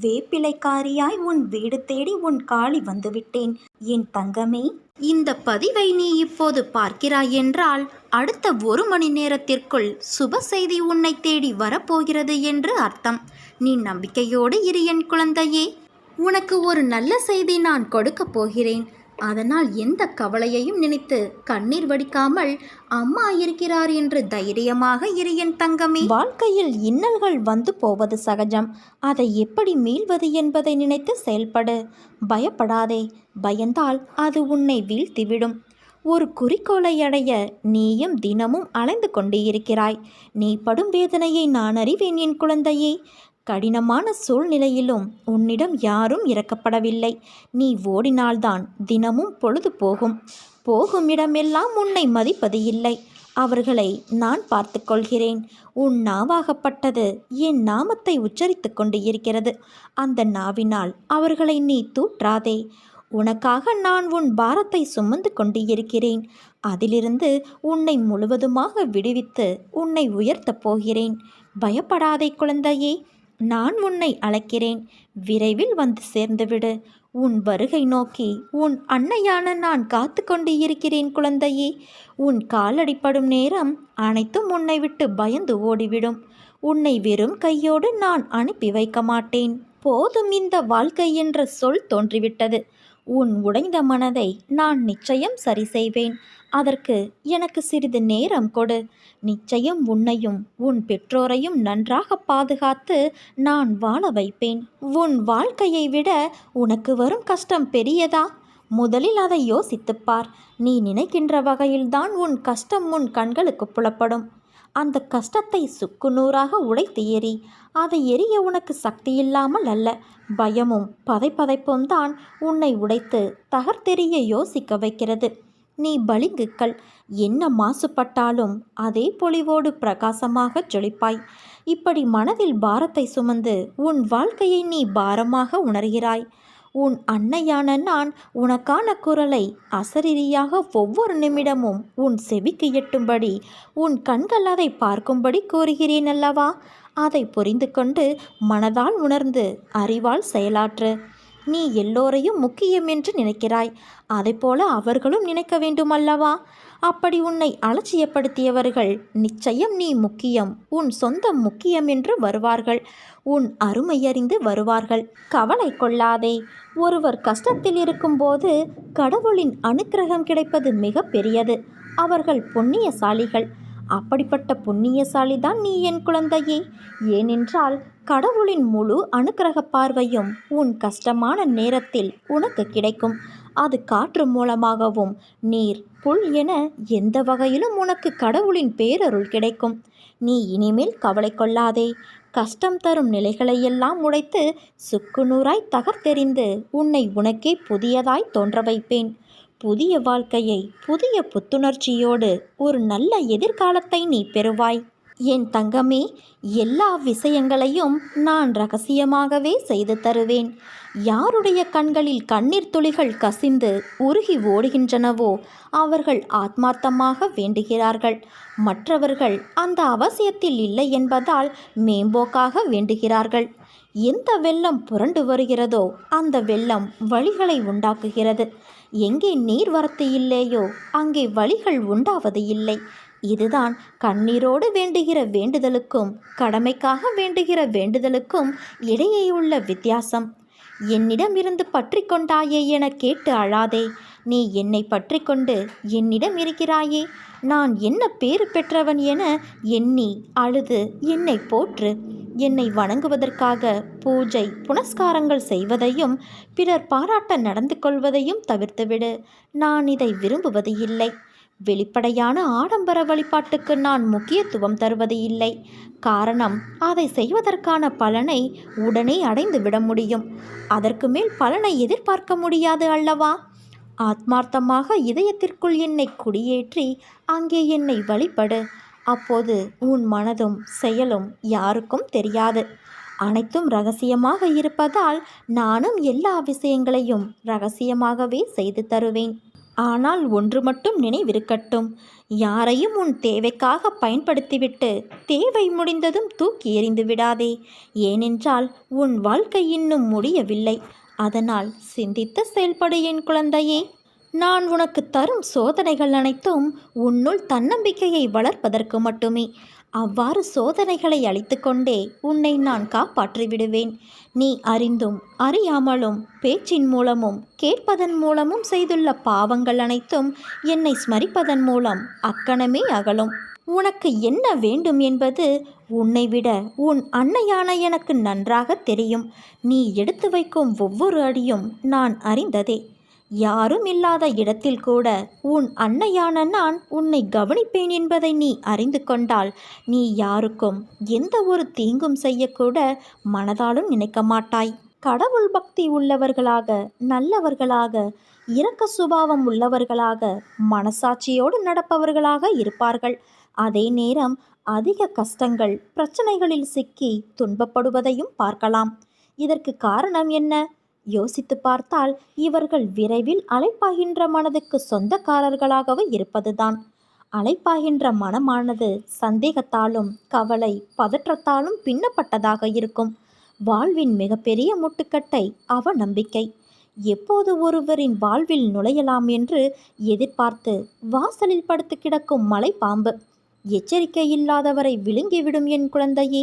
வேப்பிலைக்காரியாய் உன் வீடு தேடி உன் காளி வந்துவிட்டேன். என் தங்கமே இந்த பதிவை நீ இப்போது பார்க்கிறாய் என்றால் அடுத்த ஒரு மணி நேரத்திற்குள் சுப செய்தி உன்னை தேடி வரப்போகிறது என்று அர்த்தம். நீ நம்பிக்கையோடு இரு என் குழந்தையே. உனக்கு ஒரு நல்ல செய்தி நான் கொடுக்கப் போகிறேன். அதனால் எந்த கவலையையும் நினைத்து கண்ணீர் வடிக்காமல் அம்மா இருக்கிறார் என்று தைரியமாக இரு என் தங்கமே. வாழ்க்கையில் இன்னல்கள் வந்து போவது சகஜம். அதை எப்படி மீள்வது என்பதை நினைத்து செயல்படு. பயப்படாதே. பயந்தால் அது உன்னை வீழ்த்திவிடும். ஒரு குறிக்கோளை அடைய நீயும் தினமும் அலைந்து கொண்டு இருக்கிறாய். நீ படும் வேதனையை நான் அறிவேன் என் குழந்தையே. கடினமான சூழ்நிலையிலும் உன்னிடம் யாரும் இறக்கப்படவில்லை. நீ ஓடினால்தான் தினமும் பொழுது போகும். போகும் இடமெல்லாம் உன்னை மதிப்பது இல்லை. அவர்களை நான் பார்த்து கொள்கிறேன் உன் நாவாகப்பட்டது என் நாமத்தை உச்சரித்து கொண்டு இருக்கிறது. அந்த நாவினால் அவர்களை நீ தூற்றாதே. உனக்காக நான் உன் பாரத்தை சுமந்து கொண்டு இருக்கிறேன். அதிலிருந்து உன்னை முழுவதுமாக விடுவித்து உன்னை உயர்த்தப் போகிறேன். பயப்படாதே குழந்தையே. நான் உன்னை அழைக்கிறேன். விரைவில் வந்து சேர்ந்துவிடு. உன் வருகை நோக்கி உன் அன்னையான நான் காத்து கொண்டு இருக்கிறேன் குழந்தையே. உன் காலடிப்படும் நேரம் அனைத்தும் உன்னை விட்டு பயந்து ஓடிவிடும். உன்னை வெறும் கையோடு நான் அனுப்பி வைக்க மாட்டேன். போதும் இந்த வாழ்க்கை என்ற சொல் தோன்றிவிட்டது. உன் உடைந்த மனதை நான் நிச்சயம் சரி செய்வேன். அதற்கு எனக்கு சிறிது நேரம் கொடு. நிச்சயம் உன்னையும் உன் பெற்றோரையும் நன்றாக பாதுகாத்து நான் வாழ வைப்பேன். உன் வாழ்க்கையை விட உனக்கு வரும் கஷ்டம் பெரியதா? முதலில் அதை யோசித்துப் பார். நீ நினைக்கின்ற வகையில்தான் உன் கஷ்டம் உன் கண்களுக்கு புலப்படும். அந்த கஷ்டத்தை சுக்குநூறாக உடைத்து எறி. அதை எரிய உனக்கு சக்தி இல்லாமல் அல்ல. பயமும் பதைப்பதைப்பும் தான் உன்னை உடைத்து தகர்த்தெறிய யோசிக்க வைக்கிறது. நீ பளிங்குக்கள் என்ன மாசுபட்டாலும் அதே பொலிவோடு பிரகாசமாக ஜொலிப்பாய் இப்படி மனதில் பாரத்தை சுமந்து உன் வாழ்க்கையை நீ பாரமாக உணர்கிறாய். உன் அன்னையான நான் உனக்கான குரலை அசரீரியாக ஒவ்வொரு நிமிடமும் உன் செவிக்கு எட்டும்படி உன் கண்கள் அதை பார்க்கும்படி கூறுகிறேன் அல்லவா? அதை புரிந்து கொண்டு மனதால் உணர்ந்து அறிவால் செயலாற்று. நீ எல்லோரையும் முக்கியம் என்று நினைக்கிறாய். அதைப்போல அவர்களும் நினைக்க வேண்டும் அல்லவா அப்படி உன்னை அலட்சியப்படுத்தியவர்கள் நிச்சயம் நீ முக்கியம். உன் சொந்தம் முக்கியம் என்று வருவார்கள். உன் அருமையறிந்து வருவார்கள். கவலை கொள்ளாதே. ஒருவர் கஷ்டத்தில் இருக்கும்போது கடவுளின் அனுக்கிரகம் கிடைப்பது மிக பெரியது. அவர்கள் புண்ணியசாலிகள். அப்படிப்பட்ட புண்ணியசாலிதான் நீ என் குழந்தையே. ஏனென்றால் கடவுளின் முழு அனுக்கிரக பார்வையும் உன் கஷ்டமான நேரத்தில் உனக்கு கிடைக்கும். அது காற்று மூலமாகவும் நீர் புல் என எந்த வகையிலும் உனக்கு கடவுளின் பேரருள் கிடைக்கும். நீ இனிமேல் கவலை கொள்ளாதே. கஷ்டம் தரும் நிலைகளையெல்லாம் உடைத்து சுக்குநூறாய் தகர்த்தெறிந்து உன்னை உனக்கே புதியதாய் தோன்ற வைப்பேன். புதிய வாழ்க்கையை புதிய புத்துணர்ச்சியோடு ஒரு நல்ல எதிர்காலத்தை நீ பெறுவாய். என் தங்கமே எல்லா விஷயங்களையும் நான் ரகசியமாகவே செய்து தருவேன். யாருடைய கண்களில் கண்ணீர் துளிகள் கசிந்து உருகி ஓடுகின்றனவோ அவர்கள் ஆத்மார்த்தமாக வேண்டுகிறார்கள். மற்றவர்கள் அந்த அவசியத்தில் இல்லை என்பதால் மேம்போக்காக வேண்டுகிறார்கள். எந்த வெள்ளம் புரண்டு வருகிறதோ அந்த வெள்ளம் வழிகளை உண்டாக்குகிறது. எங்கே நீர்வரத்து இல்லையோ அங்கே வழிகள் உண்டாவது இல்லை. இதுதான் கண்ணீரோடு வேண்டுகிற வேண்டுதலுக்கும் கடமைக்காக வேண்டுகிற வேண்டுதலுக்கும் இடையேயுள்ள வித்தியாசம். என்னிடம் இருந்து பற்றி கொண்டாயே என கேட்டு அழாதே. நீ என்னை பற்றி கொண்டு என்னிடம் இருக்கிறாயே. நான் என்ன பேறு பெற்றவன் என எண்ணி அழுது என்னை போற்று. என்னை வணங்குவதற்காக பூஜை புனஸ்காரங்கள் செய்வதையும் பிறர் பாராட்ட நடந்து கொள்வதையும் தவிர்த்துவிடு. நான் இதை விரும்புவது இல்லை வெளிப்படையான ஆடம்பர வழிபாட்டுக்கு நான் முக்கியத்துவம் தருவது இல்லை. காரணம் அதை செய்வதற்கான பலனை உடனே அடைந்து விட முடியும். அதற்கு மேல் பலனை எதிர்பார்க்க முடியாது அல்லவா? ஆத்மார்த்தமாக இதயத்திற்குள் என்னை குடியேற்றி அங்கே என்னை வழிபடு. அப்போது உன் மனதும் செயலும் யாருக்கும் தெரியாது. அனைத்தும் ரகசியமாக இருப்பதால் நானும் எல்லா விஷயங்களையும் ரகசியமாகவே செய்து தருவேன். ஆனால் ஒன்று மட்டும் நினைவிருக்கட்டும். யாரையும் உன் தேவைக்காக பயன்படுத்திவிட்டு தேவை முடிந்ததும் தூக்கி எறிந்து விடாதே. ஏனென்றால் உன் வாழ்க்கை இன்னும் முடியவில்லை. அதனால் சிந்தித்து செயல்படு என் குழந்தையே. நான் உனக்கு தரும் சோதனைகள் அனைத்தும் உன்னுள் தன்னம்பிக்கையை வளர்ப்பதற்கு மட்டுமே. அவ்வாறு சோதனைகளை அளித்துக்கொண்டே உன்னை நான் காப்பாற்றி விடுவேன் நீ அறிந்தும் அறியாமலும் பேச்சின் மூலமும் கேட்பதன் மூலமும் செய்துள்ள பாவங்கள் அனைத்தும் என்னை ஸ்மரிப்பதன் மூலம் அக்கணமே அகலும். உனக்கு என்ன வேண்டும் என்பது உன்னை விட உன் அன்னையான எனக்கு நன்றாக தெரியும். நீ எடுத்து வைக்கும் ஒவ்வொரு அடியும் நான் அறிந்ததே. யாரும் இல்லாத இடத்தில் கூட உன் அன்னையான நான் உன்னை கவனிப்பேன் என்பதை நீ அறிந்து கொண்டால் நீ யாருக்கும் எந்த ஒரு தீங்கும் செய்யக்கூட மனதாலும் நினைக்க மாட்டாய். கடவுள் பக்தி உள்ளவர்களாக நல்லவர்களாக இரக்க சுபாவம் உள்ளவர்களாக மனசாட்சியோடு நடப்பவர்களாக இருப்பார்கள். அதே நேரம் அதிக கஷ்டங்கள் பிரச்சனைகளில் சிக்கி துன்பப்படுவதையும் பார்க்கலாம். இதற்கு காரணம் என்ன? யோசித்து பார்த்தால் இவர்கள் விரைவில் அழைப்பாகின்ற மனதுக்கு சொந்தக்காரர்களாகவே இருப்பதுதான். அழைப்பாகின்ற மனமானது சந்தேகத்தாலும் கவலை பதற்றத்தாலும் பின்னப்பட்டதாக இருக்கும். வாழ்வின் மிகப்பெரிய முட்டுக்கட்டை அவநம்பிக்கை. எப்போது ஒருவரின் வாழ்வில் நுழையலாம் என்று எதிர்பார்த்து வாசலில் படுத்து கிடக்கும் மலை பாம்பு எச்சரிக்கை இல்லாதவரை விழுங்கிவிடும் என் குழந்தையே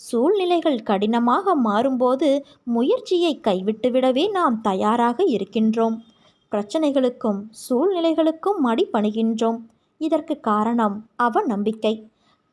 சூழ்நிலைகள் கடினமாக மாறும்போது முயற்சியை கைவிட்டுவிடவே நாம் தயாராக இருக்கின்றோம். பிரச்சனைகளுக்கும் சூழ்நிலைகளுக்கும் மடிபணிகின்றோம் இதற்கு காரணம் அவநம்பிக்கை.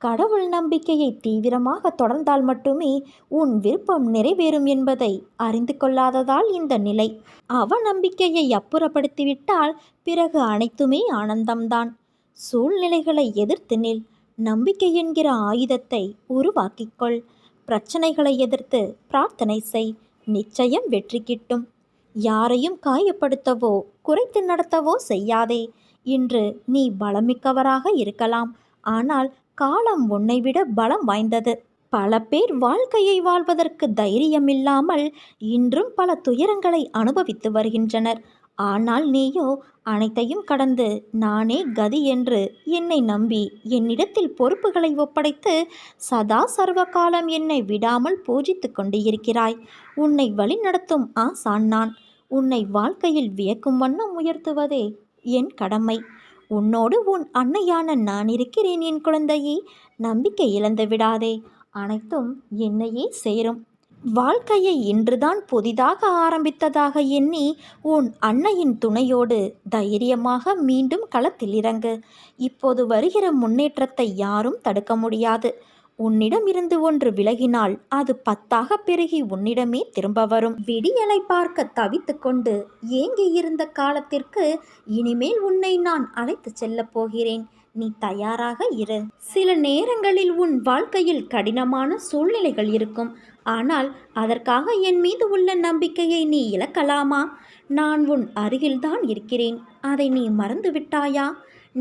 கடவுள் நம்பிக்கையை தீவிரமாக தொடர்ந்தால் மட்டுமே உன் விருப்பம் நிறைவேறும் என்பதை அறிந்து கொள்ளாததால் இந்த நிலை. அவநம்பிக்கையை அப்புறப்படுத்திவிட்டால் பிறகு அனைத்துமே ஆனந்தம்தான். சூழ்நிலைகளை எதிர்த்து நில். நம்பிக்கை என்கிற ஆயுதத்தை உருவாக்கிக்கொள் பிரச்சனைகளை எதிர்த்து பிரார்த்தனை செய். நிச்சயம் வெற்றி கிட்டும். யாரையும் காயப்படுத்தவோ குறைத்து நடத்தவோ செய்யாதே. இன்று நீ பலமிக்கவராக இருக்கலாம். ஆனால் காலம் உன்னை விட பலம் வாய்ந்தது. பல பேர் வாழ்க்கையை வாழ்வதற்கு தைரியம் இல்லாமல் இன்றும் பல துயரங்களை அனுபவித்து வருகின்றனர். ஆனால் நீயோ அனைத்தையும் கடந்து நானே கதி என்று என்னை நம்பி என்னிடத்தில் பொறுப்புகளை ஒப்படைத்து சதா சர்வ காலம் என்னை விடாமல் பூஜித்து கொண்டு இருக்கிறாய் உன்னை வழிநடத்தும் ஆசான் நான். உன்னை வாழ்க்கையில் வியக்கும் வண்ணம் உயர்த்துவதே என் கடமை. உன்னோடு உன் அன்னையான நான் இருக்கிறேன் என் குழந்தையே. நம்பிக்கை இழந்து விடாதே. அனைத்தும் என்னையே சேரும். வாழ்க்கையை இன்றுதான் புதிதாக ஆரம்பித்ததாக எண்ணி உன் அன்னையின் துணையோடு தைரியமாக மீண்டும் களத்தில் இறங்கு. இப்போது வருகிற முன்னேற்றத்தை யாரும் தடுக்க முடியாது. உன்னிடம் இருந்து ஒன்று விலகினால் அது பத்தாக பெருகி உன்னிடமே திரும்ப வரும். விடியலை பார்க்க தவித்து கொண்டு ஏங்கி இருந்த காலத்திற்கு இனிமேல் உன்னை நான் அழைத்து செல்லப் போகிறேன். நீ தயாராக இரு. சில நேரங்களில் உன் வாழ்க்கையில் கடினமான சூழ்நிலைகள் இருக்கும். ஆனால் அதற்காக என் மீது உள்ள நம்பிக்கையை நீ இழக்கலாமா? நான் உன் அருகில்தான் இருக்கிறேன். அதை நீ மறந்து விட்டாயா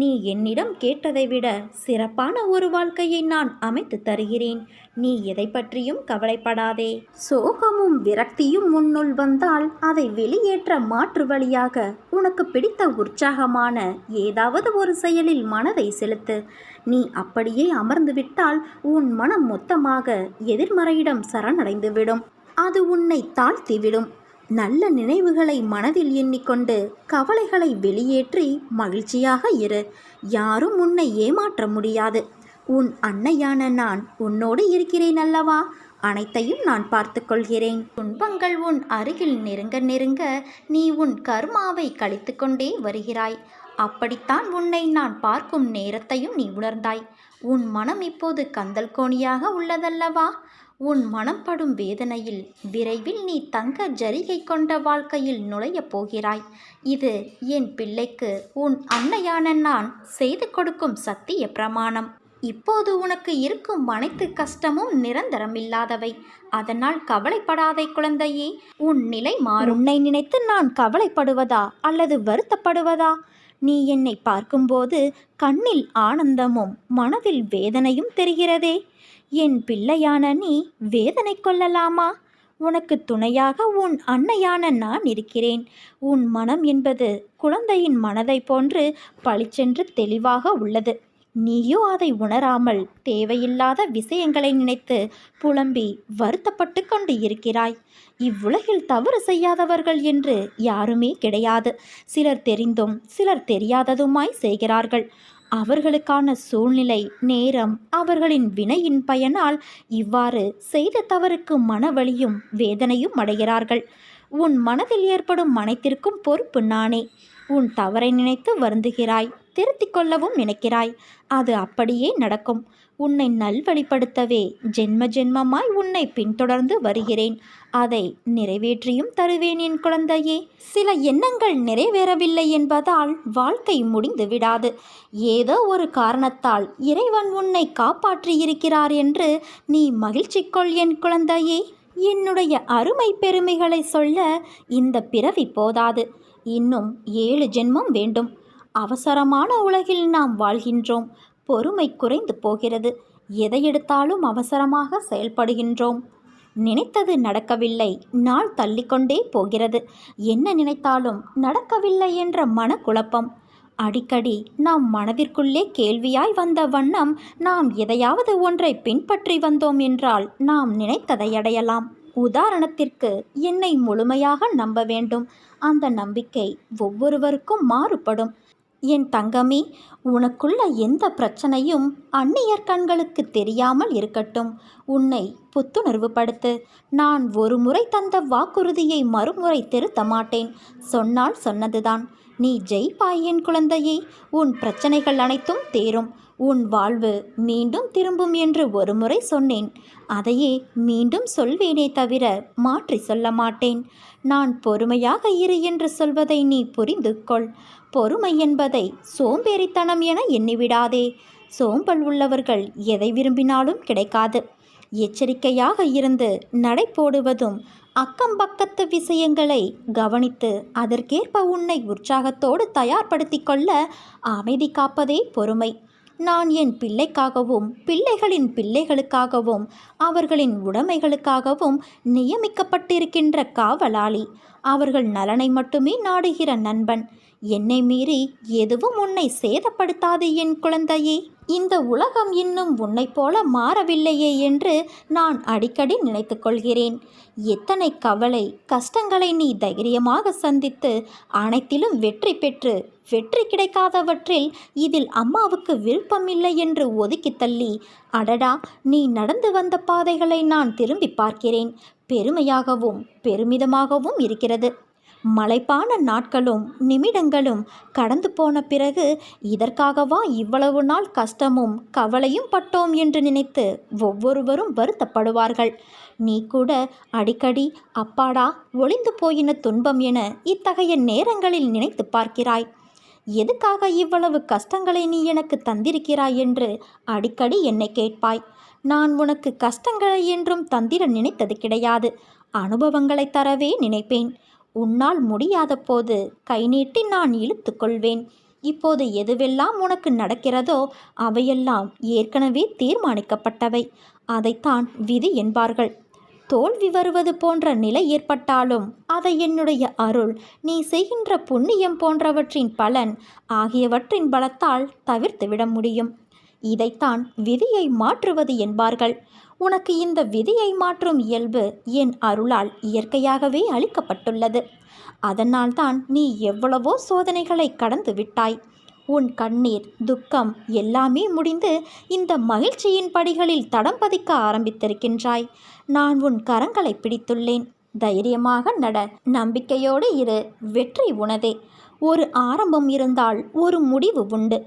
நீ என்னிடம் கேட்டதை விட சிறப்பான ஒரு வாழ்க்கையை நான் அமைத்து தருகிறேன். நீ எதை பற்றியும் கவலைப்படாதே. சோகமும் விரக்தியும் முன்னுள் வந்தால் அதை வெளியேற்ற மாற்று வழியாக உனக்கு பிடித்த உற்சாகமான ஏதாவது ஒரு செயலில் மனதை செலுத்து. நீ அப்படியே அமர்ந்துவிட்டால் உன் மனம் மொத்தமாக எதிர்மறையிடம் சரணடைந்துவிடும். அது உன்னை தாழ்த்திவிடும். நல்ல நினைவுகளை மனதில் எண்ணிக்கொண்டு கவலைகளை வெளியேற்றி மகிழ்ச்சியாக இரு. யாரும் உன்னை ஏமாற்ற முடியாது. உன் அன்னையான நான் உன்னோடு இருக்கிறேன் அல்லவா? அனைத்தையும் நான் பார்த்து கொள்கிறேன். துன்பங்கள் உன் அருகில் நெருங்க நெருங்க நீ உன் கர்மாவை கழித்து கொண்டே வருகிறாய். அப்படித்தான் உன்னை நான் பார்க்கும் நேரத்தையும் நீ உணர்ந்தாய். உன் மனம் இப்போது கந்தல் கோணியாக உள்ளதல்லவா? உன் மனம் படும் வேதனையில் விரைவில் நீ தங்க ஜரிகை கொண்ட வாழ்க்கையில் நுழையப் போகிறாய். இது என் பிள்ளைக்கு உன் அன்னையான நான் செய்து கொடுக்கும் சத்திய பிரமாணம். இப்போது உனக்கு இருக்கும் அனைத்து கஷ்டமும் நிரந்தரமில்லாதவை. அதனால் கவலைப்படாதே குழந்தையே உன் நிலை மாறும். உன்னை நினைத்து நான் கவலைப்படுவதா அல்லது வருத்தப்படுவதா? நீ என்னை பார்க்கும்போது கண்ணில் ஆனந்தமும் மனதில் வேதனையும் தெரிகிறதே. என் பிள்ளையான நீ வேதனை கொள்ளலாமா? உனக்கு துணையாக உன் அன்னையான நான் இருக்கிறேன். உன் மனம் என்பது குழந்தையின் மனதைப் போன்று பளிச்சென்று தெளிவாக உள்ளது. நீயோ அதை உணராமல் தேவையில்லாத விஷயங்களை நினைத்து புலம்பி வருத்தப்பட்டு கொண்டு இருக்கிறாய். இவ்வுலகில் தவறு செய்யாதவர்கள் என்று யாருமே கிடையாது. சிலர் தெரிந்தும் சிலர் தெரியாததுமாய் செய்கிறார்கள். அவர்களுக்கான சூழ்நிலை நேரம் அவர்களின் வினையின் பயனால் இவ்வாறு செய்த தவறுக்கு மனவழியும் வேதனையும் அடைகிறார்கள். உன் மனதில் ஏற்படும் அனைத்திற்கும் பொறுப்பு நானே. உன் தவறை நினைத்து வருந்துகிறாய் திருத்திக் கொள்ளவும் நினைக்கிறாய். அது அப்படியே நடக்கும். உன்னை நல்வழிப்படுத்தவே ஜென்ம ஜென்மமாய் உன்னை பின்தொடர்ந்து வருகிறேன். அதை நிறைவேற்றியும் தருவேன் என் குழந்தையே. சில எண்ணங்கள் நிறைவேறவில்லை என்பதால் வாழ்க்கை முடிந்து விடாது. ஏதோ ஒரு காரணத்தால் இறைவன் உன்னை காப்பாற்றியிருக்கிறார் என்று நீ மகிழ்ச்சி கொள் என் குழந்தையே. என்னுடைய அருமை பெருமைகளை சொல்ல இந்த பிறவி போதாது. இன்னும் ஏழு ஜென்மம் வேண்டும். அவசரமான உலகில் நாம் வாழ்கின்றோம். பொறுமை குறைந்து போகிறது. எதை எடுத்தாலும் அவசரமாக செயல்படுகின்றோம். நினைத்தது நடக்கவில்லை. நாள் தள்ளிக்கொண்டே போகிறது. என்ன நினைத்தாலும் நடக்கவில்லை என்ற மனக்குழப்பம். அடிக்கடி நாம் மனதிற்குள்ளே கேள்வியாய் வந்த வண்ணம் நாம் எதையாவது ஒன்றை பின்பற்றி வந்தோம் என்றால் நாம் நினைத்ததை அடையலாம். உதாரணத்திற்கு என்னை முழுமையாக நம்ப வேண்டும். அந்த நம்பிக்கை ஒவ்வொருவருக்கும் மாறுபடும். என் தங்கமே உனக்குள்ள எந்த பிரச்சனையும் அந்நியர் கண்களுக்கு தெரியாமல் இருக்கட்டும். உன்னை புத்துணர்வுபடுத்து நான் ஒரு முறை தந்த வாக்குறுதியை மறுமுறை திருத்த மாட்டேன். சொன்னால் சொன்னதுதான். நீ ஜெயிப்பாய் என் குழந்தையே. உன் பிரச்சனைகள் அனைத்தும் தேரும். உன் வாழ்வு மீண்டும் திரும்பும் என்று ஒருமுறை சொன்னேன். அதையே மீண்டும் சொல்வேனே தவிர மாற்றி சொல்ல மாட்டேன். நான் பொறுமையாக இரு என்று சொல்வதை நீ புரிந்து கொள் பொறுமை என்பதை சோம்பேறித்தனம் என எண்ணிவிடாதே. சோம்பல் உள்ளவர்கள் எதை விரும்பினாலும் கிடைக்காது. எச்சரிக்கையாக இருந்து நடை போடுவதும் அக்கம் பக்கத்து விஷயங்களை கவனித்து அதற்கேற்ப உன்னை உற்சாகத்தோடு தயார்படுத்தி கொள்ள அமைதி காப்பதே பொறுமை. நான் என் பிள்ளைக்காகவும் பிள்ளைகளின் பிள்ளைகளுக்காகவும் அவர்களின் உடைமைகளுக்காகவும் நியமிக்கப்பட்டிருக்கின்ற காவலாளி. அவர்கள் நலனை மட்டுமே நாடுகிற நண்பன். என்னை மீறி எதுவும் உன்னை சேதப்படுத்தாது என் குழந்தையே. இந்த உலகம் இன்னும் உன்னைப் போல மாறவில்லையே என்று நான் அடிக்கடி நினைத்து கொள்கிறேன். எத்தனை கவலை கஷ்டங்களை நீ தைரியமாக சந்தித்து அனைத்திலும் வெற்றி பெற்று வெற்றி கிடைக்காதவற்றில் இதில் அம்மாவுக்கு விருப்பமில்லை என்று ஒதுக்கி தள்ளி அடடா நீ நடந்து வந்த பாதைகளை நான் திரும்பி பார்க்கிறேன். பெருமையாகவும் பெருமிதமாகவும் இருக்கிறது. மலைப்பான நாட்களும் நிமிடங்களும் கடந்து போன பிறகு இதற்காகவா இவ்வளவு நாள் கஷ்டமும் கவலையும் பட்டோம் என்று நினைத்து ஒவ்வொருவரும் வருத்தப்படுவார்கள். நீ கூட அடிக்கடி அப்பாடா ஒளிந்து போயின துன்பம் என இத்தகைய நேரங்களில் நினைத்து பார்க்கிறாய். எதுக்காக இவ்வளவு கஷ்டங்களை நீ எனக்கு தந்திருக்கிறாய் என்று அடிக்கடி என்னை கேட்பாய். நான் உனக்கு கஷ்டங்களை என்றும் தந்திர நினைத்தது கிடையாது. அனுபவங்களை தரவே நினைப்பேன். உன்னால் முடியாத போது கை நீட்டி நான் இழுத்து கொள்வேன். இப்போது எதுவெல்லாம் உனக்கு நடக்கிறதோ அவையெல்லாம் ஏற்கனவே தீர்மானிக்கப்பட்டவை. அதைத்தான் விதி என்பார்கள். தோல்வி வருவது போன்ற நிலை ஏற்பட்டாலும் அதை என்னுடைய அருள் நீ செய்கின்ற புண்ணியம் போன்றவற்றின் பலன் ஆகியவற்றின் பலத்தால் தவிர்த்துவிட முடியும். இதைத்தான் விதியை மாற்றுவது என்பார்கள். உனக்கு இந்த விதியை மாற்றும் இயல்பு என் அருளால் இயற்கையாகவே அளிக்கப்பட்டுள்ளது. அதனால்தான் நீ எவ்வளவோ சோதனைகளை கடந்து விட்டாய். உன் கண்ணீர் துக்கம் எல்லாமே முடிந்து இந்த மகிழ்ச்சியின் படிகளில் தடம் பதிக்க ஆரம்பித்திருக்கின்றாய். நான் உன் கரங்களை பிடித்துள்ளேன். தைரியமாக நட நம்பிக்கையோடு இரு. வெற்றி உனதே. ஒரு ஆரம்பம் இருந்தால் ஒரு முடிவு உண்டு.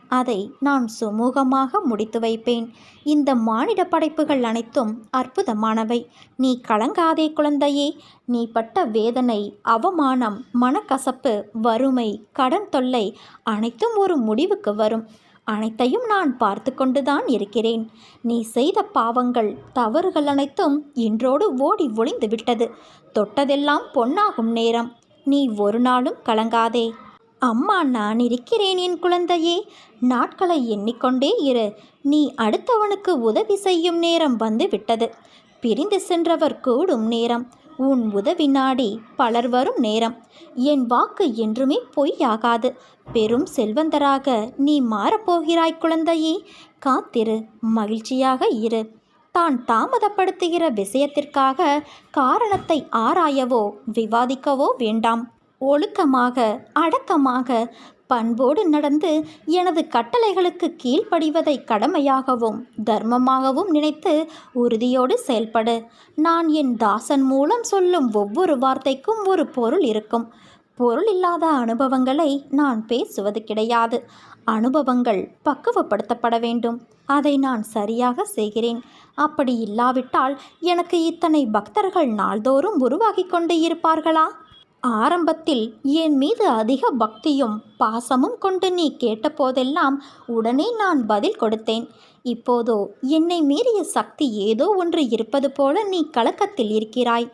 அதை நான் சுமூகமாக முடித்து வைப்பேன். இந்த மானிட படைப்புகள் அனைத்தும் அற்புதமானவை. நீ கலங்காதே குழந்தையே. நீ பட்ட வேதனை அவமானம் மனக்கசப்பு வறுமை கடன் தொல்லை அனைத்தும் ஒரு முடிவுக்கு வரும். அனைத்தையும் நான் பார்த்து கொண்டுதான் இருக்கிறேன். நீ செய்த பாவங்கள் தவறுகள் அனைத்தும் இன்றோடு ஓடி ஒளிந்து விட்டது. தொட்டதெல்லாம் பொன்னாகும் நேரம். நீ ஒரு நாளும் கலங்காதே. அம்மா நான் இருக்கிறேன் என் குழந்தையே. நாட்களை எண்ணிக்கொண்டே இரு. நீ அடுத்தவனுக்கு உதவி செய்யும் நேரம் வந்து விட்டது பிரிந்து சென்றவர் கூடும் நேரம். உன் உதவி நாடி பலர் வரும் நேரம். என் வாக்கு என்றுமே பொய்யாகாது. பெரும் செல்வந்தராக நீ மாறப்போகிறாய் குழந்தையே. காத்திரு மகிழ்ச்சியாக இரு. தான் தாமதப்படுத்துகிற விஷயத்திற்காக காரணத்தை ஆராயவோ விவாதிக்கவோ வேண்டாம். ஒழுக்கமாக அடக்கமாக பண்போடு நடந்து எனது கட்டளைகளுக்கு கீழ்ப்படிவதை கடமையாகவும் தர்மமாகவும் நினைத்து உறுதியோடு செயல்படு. நான் என் தாசன் மூலம் சொல்லும் ஒவ்வொரு வார்த்தைக்கும் ஒரு பொருள் இருக்கும். பொருள் இல்லாத அனுபவங்களை நான் பேசுவது கிடையாது. அனுபவங்கள் பக்குவப்படுத்தப்பட வேண்டும். அதை நான் சரியாக செய்கிறேன். அப்படி இல்லாவிட்டால் எனக்கு இத்தனை பக்தர்கள் நாள்தோறும் உருவாகி கொண்டு இருப்பார்களா? ஆரம்பத்தில் என் மீது அதிக பக்தியும் பாசமும் கொண்டு நீ கேட்டபோதெல்லாம் உடனே நான் பதில் கொடுத்தேன். இப்போதோ என்னை மீறிய சக்தி ஏதோ ஒன்று இருப்பது போல நீ கலக்கத்தில் இருக்கிறாய்.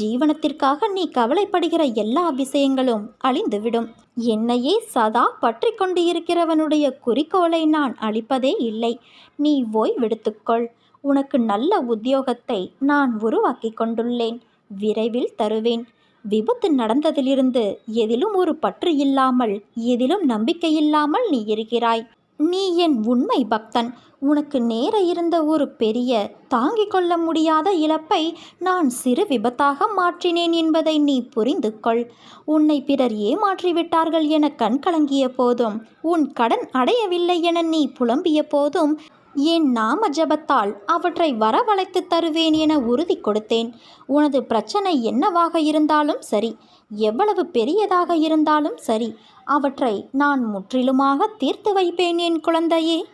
ஜீவனத்திற்காக நீ கவலைப்படுகிற எல்லா விஷயங்களும் அழிந்துவிடும். என்னையே சதா பற்றி கொண்டு இருக்கிறவனுடைய குறிக்கோளை நான் அளிப்பதே இல்லை. நீ ஓய்வெடுத்துக்கொள் உனக்கு நல்ல உத்தியோகத்தை நான் உருவாக்கி கொண்டுள்ளேன். விரைவில் தருவேன். விபத்து நடந்ததிலிருந்து எதிலும் ஒரு பற்று இல்லாமல் எதிலும் நம்பிக்கை இல்லாமல் நீ இருக்கிறாய். நீ என் உண்மை பக்தன். உனக்கு நேர இருந்த ஒரு பெரிய தாங்கிக் கொள்ள முடியாத இழப்பை நான் சிறு விபத்தாக மாற்றினேன் என்பதை நீ புரிந்து கொள். உன்னை பிறர் ஏமாற்றிவிட்டார்கள் என கண்கலங்கிய போதும் உன் கடன் அடையவில்லை என நீ புலம்பிய போதும் என் நாம ஜபத்தால் அவற்றை வரவழைத்து தருவேன் என உறுதி கொடுத்தேன்? உனது பிரச்சனை என்னவாக இருந்தாலும் சரி எவ்வளவு பெரியதாக இருந்தாலும் சரி அவற்றை நான் முற்றிலுமாக தீர்த்து வைப்பேன் என் குழந்தையே.